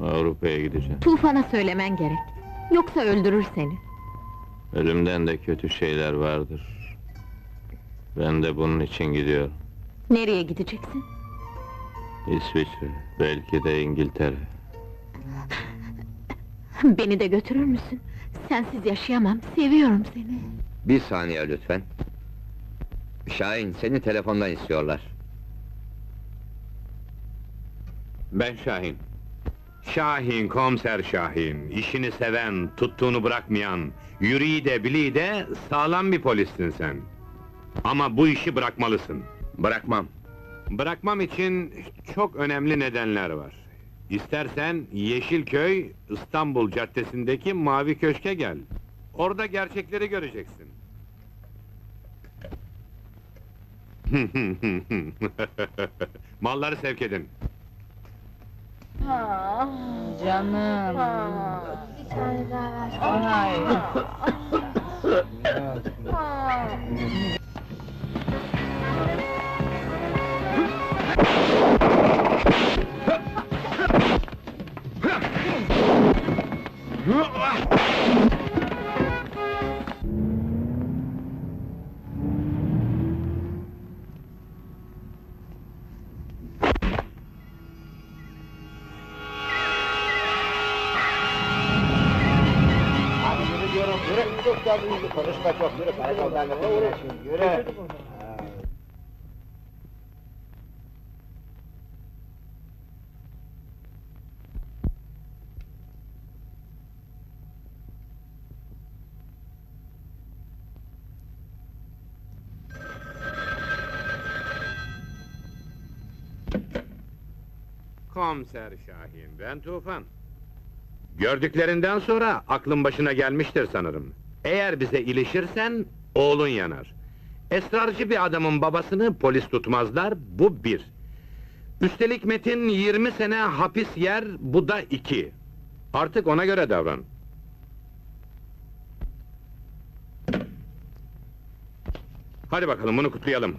Avrupa'ya gideceğim. Tufan'a söylemen gerek. Yoksa öldürür seni. Ölümden de kötü şeyler vardır. Ben de bunun için gidiyorum. Nereye gideceksin? İsviçre, belki de İngiltere. Beni de götürür müsün? Sensiz yaşayamam, seviyorum seni. Bir saniye lütfen. Şahin, seni telefondan istiyorlar. Ben Şahin. Şahin, komiser Şahin. İşini seven, tuttuğunu bırakmayan, yüreği de bileği de sağlam bir polissin sen. Ama bu işi bırakmalısın. Bırakmam. Bırakmam için çok önemli nedenler var. İstersen Yeşilköy, İstanbul Caddesi'ndeki Mavi Köşk'e gel. Orada gerçekleri göreceksin. Malları sevk edin. Canım. Bir tane daha ver. Ay. Abi yürü. Çok tabii yürü. Konuşma çok, yürü. Karakoldan da yürü. Yürü. Komiser Şahin, ben Tufan. Gördüklerinden sonra aklın başına gelmiştir sanırım. Eğer bize ilişirsen, oğlun yanar. Esrarcı bir adamın babasını polis tutmazlar, bu bir. Üstelik Metin 20 sene hapis yer, bu da iki. Artık ona göre davran. Hadi bakalım bunu kutlayalım.